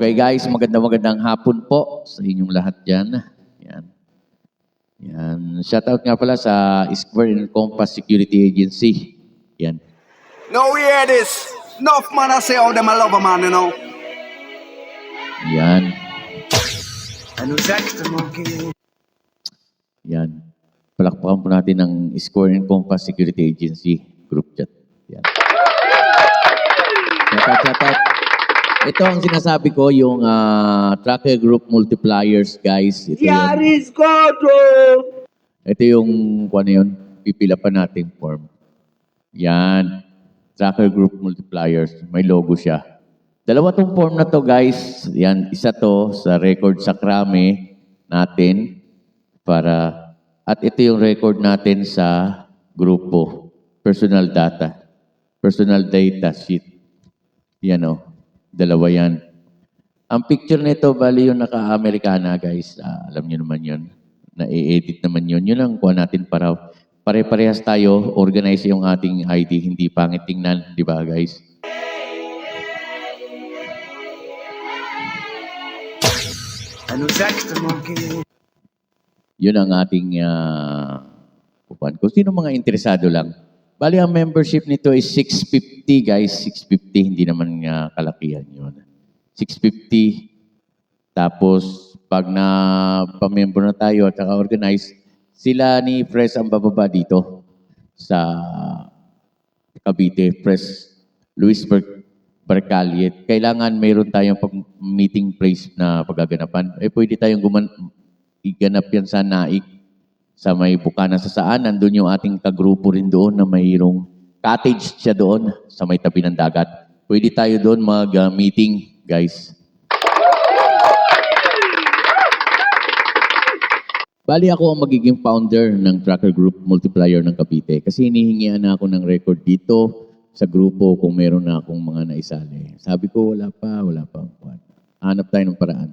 Okay guys, magandang magandang hapon po sa inyong lahat dyan. Yan. Yan. Shoutout nga pala sa Square and Compass Security Agency. Yan. No, we hear this. Enough man I say how them I love a man, you know. Yan. Who's the monkey? Yan. Palakpakan po natin ng Square and Compass Security Agency group chat. Yan. Shoutout, shoutout. Ito ang sinasabi ko, yung ah, tracker group multipliers, guys. Ito yung, ito yung, kung ano yun, pipila pa natin form. Yan. Tracker group multipliers. May logo siya. Dalawa tong form na to, guys. Yan, isa to sa record sa krame natin para at ito yung record natin sa grupo. Personal data. Personal data sheet. Yan o. Dalawa yan. Ang picture nito, bali yung naka-Amerikana, guys. Ah, alam niyo naman yun. Na-edit naman yun. Yun ang kuha natin para pare-parehas tayo, organize yung ating ID, hindi pangit tingnan, di ba guys? The monkey? Yun ang ating uh, upuan. Kung sino mga interesado lang. Bali, ang membership nito is 650, guys. 650, hindi naman nga kalakihan yun. 650. Tapos, pag na pamember na tayo at saka organize, sila ni Press ang bababa dito sa Cavite. Press Luis Ber Barcaliet. Kailangan mayroon tayong pag meeting place na paggaganapan. Eh, pwede tayong guman iganap yan sa Naik, sa may Bukana sa saan. Nandun yung ating kagrupo rin doon na mayroong cottage siya doon sa may tabi ng dagat. Pwede tayo doon mag-meeting, guys. Bali ako ang magiging founder ng Tracker Group Multiplier ng Cavite kasi hinihingian na ako ng record dito sa grupo kung meron na akong mga naisali. Sabi ko, wala pa, wala pa. Hanap tayo ng paraan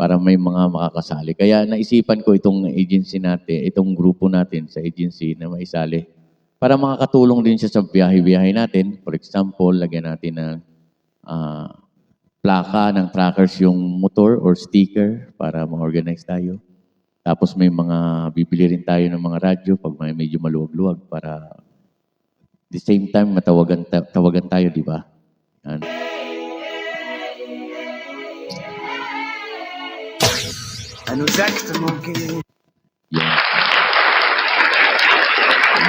para may mga makakasali. Kaya naisipan ko itong agency natin, itong grupo natin sa agency na maisali para makakatulong din siya sa biyahe-biyahe natin. For example, lagyan natin ng ah, plaka ng trackers yung motor or sticker para ma-organize tayo. Tapos may mga, bibili rin tayo ng mga radyo pag may medyo maluwag-luwag para the same time matawagan ta- tawagan tayo, di ba? Yan. And who's the monkey? Yan.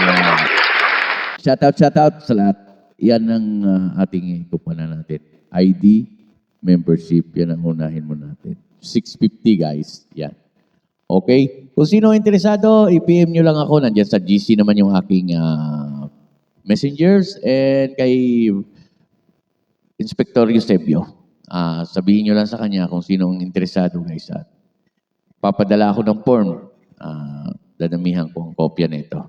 Yan. Shout out, shout out sa lahat. Yan ang ah, ating kupanan natin. ID, membership, yan ang unahin mo natin. 650 guys. Yan. Okay? Kung sino interesado, i-PM nyo lang ako. Nandiyan sa GC naman yung aking ah, messengers and kay Inspector Eusebio. Ah, sabihin nyo lang sa kanya kung sino ang interesado guys. At papadala ako ng form. Ah, dadamihan ko ang kopya nito.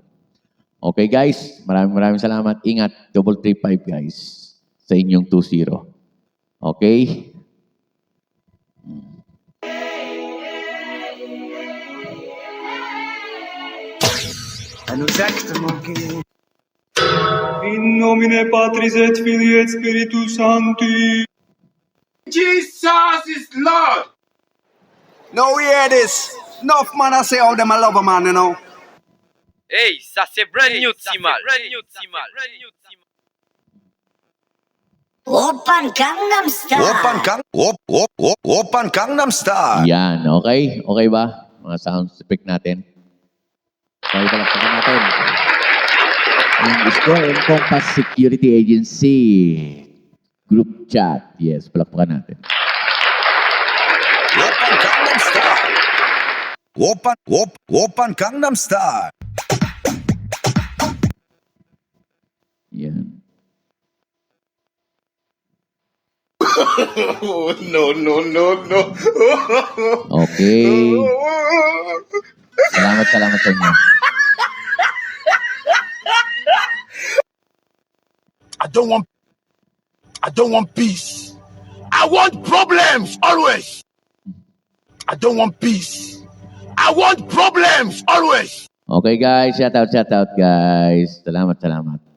Okay guys, maraming maraming salamat. Ingat, double three five guys sa inyong 2-0. Okay? Who's the monkey? In nomine Patris et Filii et Spiritus Sancti. Jesus is Lord. No, we hear this. Enough man I say how them I love a man, you know. Hey, ça c'est brand new Timal. Brand new Timal. Brand new Timal. Open Gangnam Style. Open Gang, op, op, op, Open Gangnam Style. Yan, okay? Okay ba? Mga sound effect natin. Okay, palakpakan natin. Yung Square and Compass Security Agency group chat. Yes, palakpakan natin. Open Gangnam. Open, op, Open Gangnam Style. Yan. Oh, no, no, no, no. Okay. Salamat, salamat sa inyo. I don't want, I don't want peace. I want problems always. I don't want peace. I want problems always. Okay guys, shout out, shout out guys. Salamat, salamat.